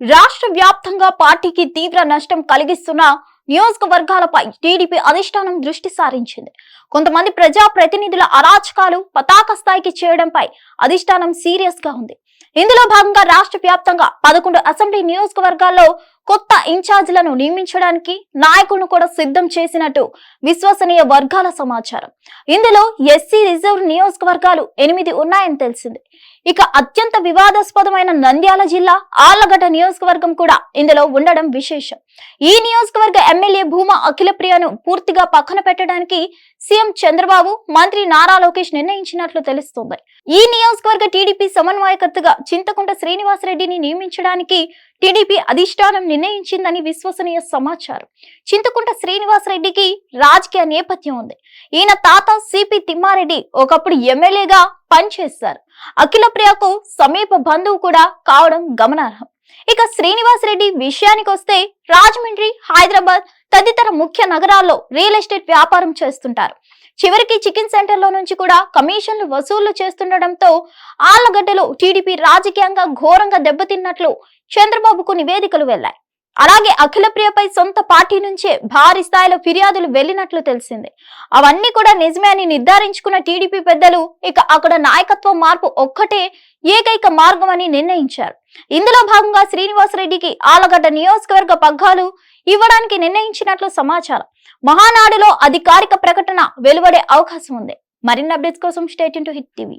రాష్ట్ర వ్యాప్తంగా పార్టీకి తీవ్ర నష్టం కలిగిస్తున్న నియోజకవర్గాలపై టీడీపీ అధిష్టానం దృష్టి సారించింది. కొంతమంది ప్రజా ప్రతినిధుల అరాచకాలు పతాక స్థాయికి చేయడంపై అధిష్టానం సీరియస్గా ఉంది. ఇందులో భాగంగా రాష్ట్ర వ్యాప్తంగా పదకొండు అసెంబ్లీ నియోజకవర్గాల్లో కొత్త ఇన్ఛార్జీలను నియమించడానికి నాయకులను కూడా సిద్ధం చేసినట్టు విశ్వసనీయ వర్గాల సమాచారం. ఇందులో ఎస్సీ రిజర్వ్ నియోజకవర్గాలు ఎనిమిది ఉన్నాయని తెలిసింది. ఇక అత్యంత వివాదాస్పదమైన నంద్యాల జిల్లా ఆళ్ళగడ్డ నియోజకవర్గం కూడా ఇందులో ఉండడం విశేషం. ఈ నియోజకవర్గ ఎమ్మెల్యే భూమా అఖిలప్రియను పూర్తిగా పక్కన పెట్టడానికి సీఎం చంద్రబాబు మంత్రి నారా లోకేష్ నిర్ణయించినట్లు తెలుస్తోంది. ఈ నియోజకవర్గ టీడీపీ సమన్వయకర్తగా చింతకుంట శ్రీనివాసరెడ్డిని నియమించడానికి టీడీపీ అధిష్టానం నిర్ణయించిందని విశ్వసనీయ సమాచారం. చింతకుంట శ్రీనివాసరెడ్డికి రాజకీయ నేపథ్యం ఉంది. ఈయన తాత సిపి తిమ్మారెడ్డి ఒకప్పుడు ఎమ్మెల్యేగా పనిచేశారు. అఖిల ప్రియకు సమీప బంధువు కూడా కావడం గమనార్హం. ఇక శ్రీనివాస్ రెడ్డి విషయానికి వస్తే రాజమండ్రి హైదరాబాద్ తదితర ముఖ్య నగరాల్లో రియల్ ఎస్టేట్ వ్యాపారం చేస్తుంటారు. చివరికి చికెన్ సెంటర్లో నుంచి కూడా కమిషన్లు వసూళ్ళు చేస్తుండటంతో ఆళ్ళగడ్డలో టీడీపీ రాజకీయంగా ఘోరంగా దెబ్బతిన్నట్లు చంద్రబాబుకు నివేదికలు వెళ్ళాయి అలాగే అఖిలప్రియపై సొంత పార్టీ నుంచే భారీ స్థాయిలో ఫిర్యాదులు వెళ్ళినట్లు తెలిసింది. అవన్నీ కూడా నిజమే అని నిర్ధారించుకున్న టీడీపీ పెద్దలు ఇక అక్కడ నాయకత్వ మార్పు ఒక్కటే ఏకైక మార్గం అని నిర్ణయించారు. ఇందులో భాగంగా శ్రీనివాసరెడ్డికి ఆలగడ్డ నియోజకవర్గ పగ్గాలు ఇవ్వడానికి నిర్ణయించినట్లు సమాచారం. మహానాడులో అధికారిక ప్రకటన వెలువడే అవకాశం ఉంది. మరిన్ని అప్డేట్స్ కోసం స్టేట్ ఇంటూ Hit TV.